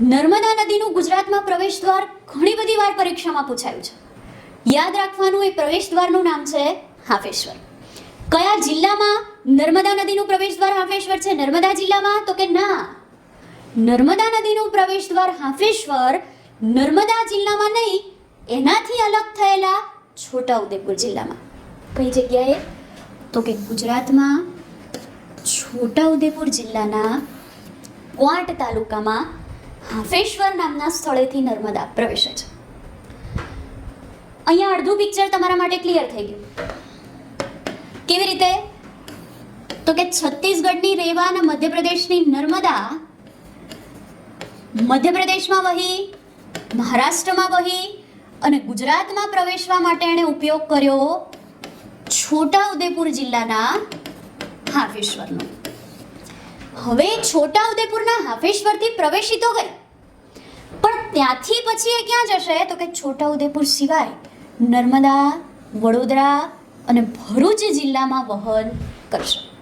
નર્મદા નદીનું ગુજરાતમાં પ્રવેશ દ્વાર ઘણી બધી વાર પરીક્ષામાં પૂછાયું છે. યાદ રાખવાનું એ પ્રવેશ દ્વારનું નામ છે હાફેશ્વર. કયા જિલ્લામાં નર્મદા નદીનું પ્રવેશ દ્વાર હાફેશ્વર છે? નર્મદા જિલ્લામાં? તો કે ના. નર્મદા નદીનું પ્રવેશ દ્વાર હાફેશ્વર નર્મદા જિલ્લામાં નહીં, એનાથી અલગ થયેલા છોટાઉદેપુર જિલ્લામાં. કઈ જગ્યાએ? તો કે ગુજરાતમાં છોટાઉદેપુર જિલ્લાના ક્વાંટ તાલુકામાં હાફેશ્વર નામના સ્થળેથી નર્મદા પ્રવેશે છે. અહીંયા અડધું પિક્ચર તમારા માટે ક્લિયર થઈ ગયું. કેવી રીતે? તો કે છત્તીસગઢની રેવા અને મધ્યપ્રદેશની નર્મદા, મધ્યપ્રદેશમાં વહી, મહારાષ્ટ્રમાં વહી અને ગુજરાતમાં પ્રવેશવા માટે એણે ઉપયોગ કર્યો છોટા ઉદેપુર જિલ્લાના હાફેશ્વરનો હવે છોટાઉદેપુરના હાફેશ્વરથી પ્રવેશી તો ગઈ. પણ ત્યાંથી પછી એ ક્યાં જશે? તો કે છોટાઉદેપુર સિવાય નર્મદા, વડોદરા અને ભરૂચ જિલ્લામાં વહન કરશે.